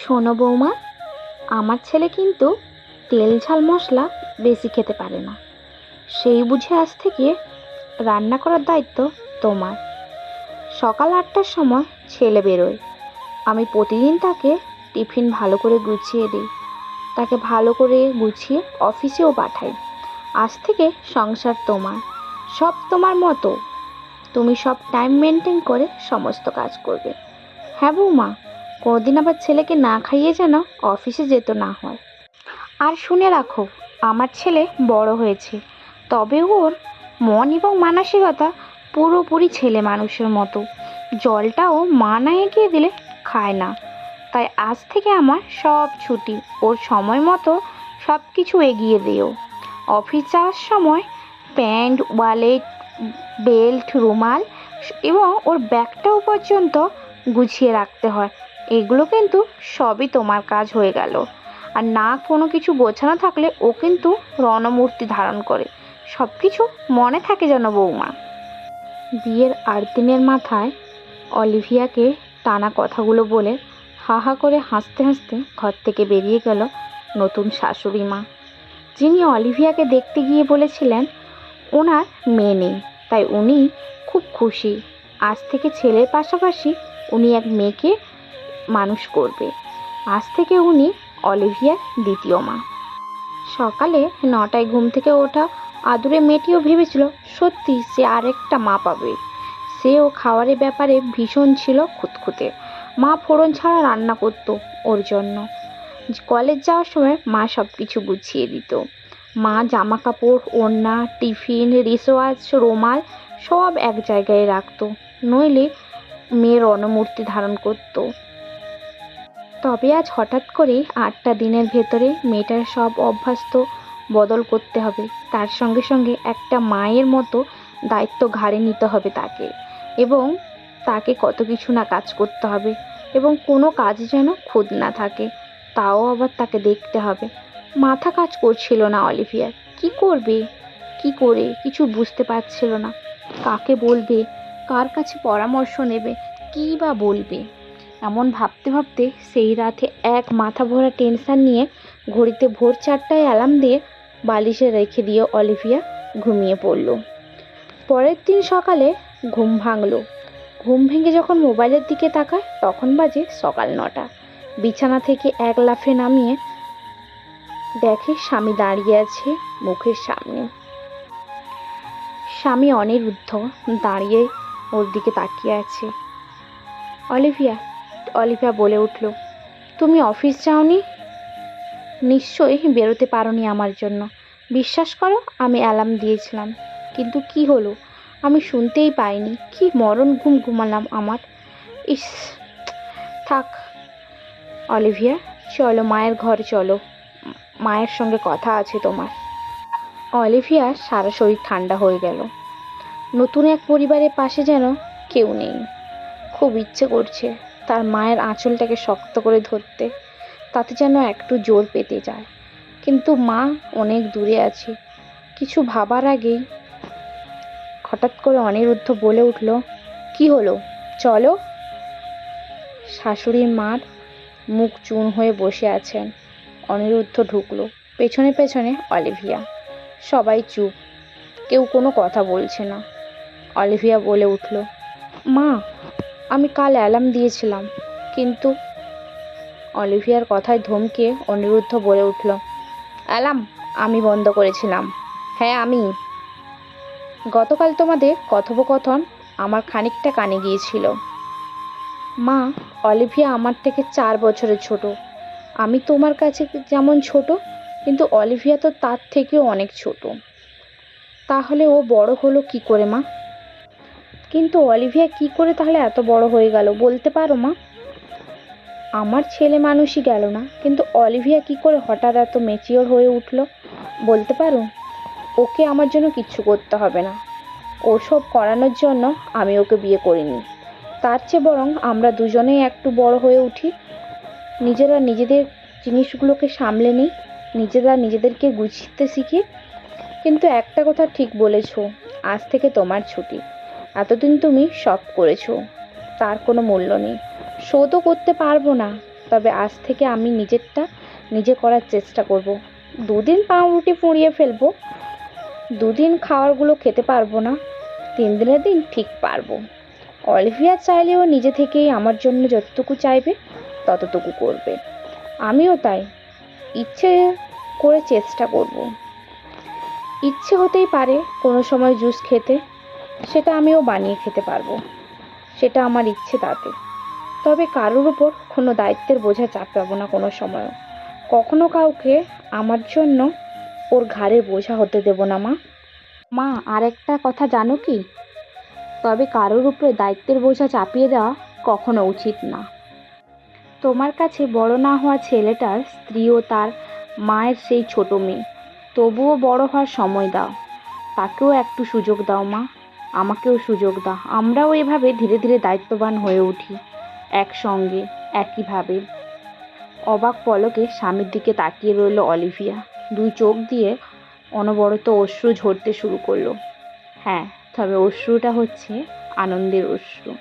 শোনো বৌমা, আমার ছেলে কিন্তু তেল ঝাল মশলা বেশি খেতে পারে না। সেই বুঝে আজ থেকে রান্না করার দায়িত্ব তোমার। সকাল আটটার সময় ছেলে বেরোয়। আমি প্রতিদিন তাকে টিফিন ভালো করে গুছিয়ে দিই। তাকে ভালো করে গুছিয়ে অফিসেও পাঠাই। আজ থেকে সংসার তোমার। সব তোমার মতো। তুমি সব টাইম মেনটেন করে সমস্ত কাজ করবে। হ্যাঁ বৌমা? কোনোদিন আবার ছেলেকে না খাইয়ে যেন অফিসে যেতে না হয়। আর শুনে রাখো, আমার ছেলে বড় হয়েছে। তবে ওর মন এবং মানসিকতা পুরোপুরি ছেলে মানুষের মতো। জলটাও মা না এগিয়ে দিলে খায় না। তাই আজ থেকে আমার সব ছুটি, ওর সময় মতো সব কিছু এগিয়ে দিও। অফিস যাওয়ার সময় প্যান্ট, ওয়ালেট, বেল্ট, রুমাল এবং ওর ব্যাগটাও পর্যন্ত গুছিয়ে রাখতে হয়। এগুলো কিন্তু সবই তোমার কাজ হয়ে গেল। আর না কোনো কিছু গোছানো থাকলে ও কিন্তু রণমূর্তি ধারণ করে। সব কিছু মনে থাকে যেন বৌমা। বিয়ের আট দিনের মাথায় অলিভিয়াকে টানা কথাগুলো বলে হা হা করে হাসতে হাসতে ঘর থেকে বেরিয়ে গেল নতুন শাশুড়ি মা। যিনি অলিভিয়াকে দেখতে গিয়ে বলেছিলেন, ওনার মেয়ে নেই। তাই উনি খুব খুশি। আজ থেকে ছেলের পাশাপাশি উনি এক মেয়েকে মানুষ করবে। আজ থেকে উনি অলিভিয়ার দ্বিতীয় মা। সকালে নটায় ঘুম থেকে ওঠা আদুরে মেয়েটিও ভেবেছিল, সত্যি সে আরেকটা মা পাবে। সেও খাওয়ারের ব্যাপারে ভীষণ ছিল খুঁতখুঁতে। মা ফোড়ন ছাড়া রান্না করতো ওর জন্য। কলেজ যাওয়ার সময় মা সব কিছু গুছিয়ে দিত। মা জামা কাপড় ওড়না, টিফিন, রিসওয়াজ, রুমাল সব এক জায়গায় রাখতো। নইলে মেয়ের রণমূর্তি ধারণ করতো। তবে আজ হঠাৎ করে আটটা দিনের ভেতরে মেয়েটার সব অভ্যাস তো বদল করতে হবে। তার সঙ্গে সঙ্গে একটা মায়ের মতো দায়িত্ব ঘাড়ে নিতে হবে তাকে এবং তাকে কত কিছু না কাজ করতে হবে এবং কোনো কাজ যেন খুদ না থাকে। তাও আবার তাকে দেখতে হবে। মাথা কাজ করছিল না অলিভিয়ার কি করবে? কি করে? কিছু বুঝতে পারছিল না। কাকে বলবে? কার কাছে পরামর্শ নেবে? কী বা বলবে? এমন ভাবতে ভাবতে সেই রাতে এক মাথা ভরা টেনশান নিয়ে ঘড়িতে ভোর চারটায় অ্যালার্ম দিয়ে বালিশে রেখে দিয়ে অলিভিয়া ঘুমিয়ে পড়ল। পরের দিন সকালে ঘুম ভাঙলো। ঘুম ভেঙে যখন মোবাইলের দিকে তাকায়, তখন বাজে সকাল নটা। বিছানা থেকে এক লাফে নামিয়ে দেখে স্বামী দাঁড়িয়ে আছে মুখের সামনে। স্বামী অনিরুদ্ধ দাঁড়িয়ে ওর দিকে তাকিয়ে আছে। অলিভিয়া অলিভিয়া বলে উঠল, তুমি অফিস যাওনি? নিশ্চয়ই বেরোতে পারোনি আমার জন্য। বিশ্বাস করো, আমি অ্যালার্ম দিয়েছিলাম। কিন্তু কি হলো? আমি শুনতেই পাইনি। কি মরণ ঘুম ঘুমালাম আমার? ইস, থাক। অলিভিয়া, চলো, মায়ের ঘরে চলো। মায়ের সঙ্গে কথা আছে তোমার। অলিভিয়ার সারা শরীর ঠান্ডা হয়ে গেল। নতুন এক পরিবারের পাশে যেন কেউ নেই। খুব ইচ্ছে করছে। তার মায়ের আঁচলটাকে শক্ত করে ধরতে, তাতে যেন একটু জোর পেতে যায়। কিন্তু মা অনেক দূরে আছে। কিছু ভাবার আগেই হঠাৎ করে অনিরুদ্ধ বলে উঠল, কি হলো? চলো। শাশুড়ির মার মুখ চুন হয়ে বসে আছেন। অনিরুদ্ধ ঢুকলো। পেছনে পেছনে অলিভিয়া। সবাই চুপ। কেউ কোনো কথা বলছে না। অলিভিয়া বলে উঠল, মা আমি কাল অ্যালার্ম দিয়েছিলাম, কিন্তু অলিভিয়ার কথায় ধমকে অনিরুদ্ধ বলে উঠল, অ্যালার্ম আমি বন্ধ করেছিলাম। হ্যাঁ আমি। গতকাল তোমাদের কথোপকথন আমার খানিকটা কানে গিয়েছিল। মা, অলিভিয়া আমার থেকে চার বছরের ছোট। আমি তোমার কাছে যেমন ছোট, কিন্তু অলিভিয়া তো তার থেকেও অনেক ছোট। তাহলে ও বড় হলো কি করে, মা? কিন্তু অলিভিয়া কি করে তাহলে এত বড় হয়ে গেল? বলতে পারো মা। আমার ছেলে মানুষই গেল না, কিন্তু অলিভিয়া কি করে হঠাৎ এত মেচিওর হয়ে উঠল? বলতে পারো? ওকে আমার জন্য কিচ্ছু করতে হবে না। ওসব করানোর জন্য আমি ওকে বিয়ে করিনি। তার চেয়ে বরং আমরা দুজনেই একটু বড় হয়ে উঠি। নিজেরা নিজেদের জিনিসগুলোকে সামলে নিই, নিজেরা নিজেদেরকে গুছতে শিখি। কিন্তু একটা কথা ঠিক বলেছ, আজ থেকে তোমার ছুটি। এতদিন তুমি সব করেছ। তার কোনো মূল্য নেই। শোধও করতে পারব না, তবে আজ থেকে আমি নিজেরটা নিজে করার চেষ্টা করব। দুদিন পাউরুটি ফুঁড়িয়ে ফেলব। দুদিন খাওয়ারগুলো খেতে পারব না। তিন দিনের দিন ঠিক পারব। অলিভিয়া চাইলেও নিজে থেকেই আমার জন্য যতটুকু চাইবে, ততটুকু করবে। আমিও তাই। ইচ্ছে করে চেষ্টা করব। ইচ্ছে হতেই পারে কোনো সময় জুস খেতে। সেটা আমিও বানিয়ে খেতে পারব। সেটা আমার ইচ্ছে তাতে। তবে কারোর উপর কোনো দায়িত্বের বোঝা চাপাবো না কোনো সময়ও। কখনো কাউকে আমার জন্য ওর ঘাড়ে বোঝা হতে দেব না, মা। মা, আরেকটা কথা জানো কি? তবে কারোর উপরে দায়িত্বের বোঝা চাপিয়ে দেওয়া কখনো উচিত না। তোমার কাছে বড় না হওয়া ছেলেটার স্ত্রীও তার মায়ের সেই ছোট মেয়ে, তবুও বড় হওয়ার সময় দাও। তাকেও একটু সুযোগ দাও, মা। আমাকেও সুযোগ দাও আমরাও এভাবে ধীরে ধীরে দায়িত্ববান হয়ে উঠি, একসঙ্গে, একইভাবে। অবাক পলকে স্বামীর দিকে তাকিয়ে রইল অলিভিয়া। দুই চোখ দিয়ে অনবরত অশ্রু ঝরতে শুরু করল। হ্যাঁ তবে অশ্রুটা হচ্ছে আনন্দের অশ্রু।